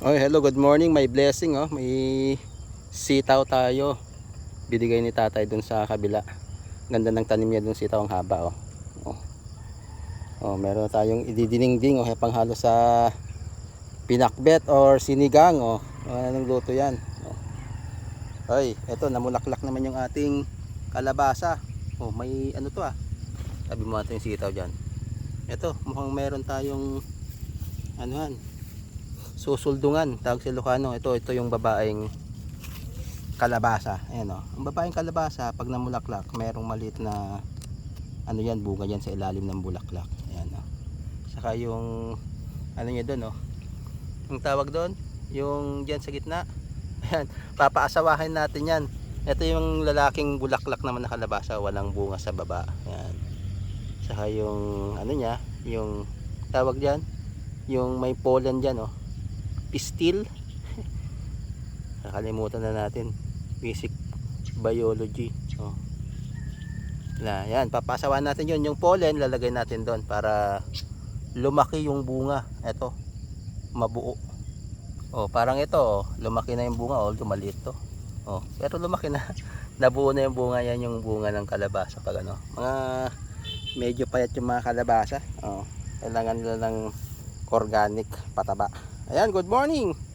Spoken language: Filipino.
Oh, hello, good morning. May blessing oh. May sitaw tayo. Binigay ni tatay dun sa kabila. Ganda ng tanim niya dun sitaw ang haba oh. Oh. Oh, meron tayong ididiningding oh, panghalo sa pinakbet or sinigang oh. Anong luto 'yan? Oh. Ay, eto namulaklak naman yung ating kalabasa. Oh, may ano to ah. Sabi mo natin yung sitaw diyan. Ito, mukhang meron tayong anuhan, susuldungan tawag sa Ilocano. Ito ito yung babaeng kalabasa. Ayan o ang babaeng kalabasa pag namulaklak merong maliit na ano yan bunga yan sa ilalim ng bulaklak. Ayan o saka yung ano niya doon o yung tawag doon yung dyan sa gitna. Ayan papaasawahin natin yan. Ito yung lalaking bulaklak naman na kalabasa walang bunga sa baba. Ayan. Saka yung ano niya yung tawag dyan yung may pollen dyan oh pistil nakalimutan na natin. Basic biology. Oh. na yan papasawan natin yun. Yung pollen lalagay natin doon para lumaki yung bunga. Eto mabuo. Oh parang ito oh, lumaki na yung bunga oh lumaliit to. Oh pero lumaki na. Nabuo na yung bunga yan yung bunga ng kalabasa pag ano. Mga medyo payat yung mga kalabasa. Oh kailangan nila ng organic pataba. Ayan, good morning.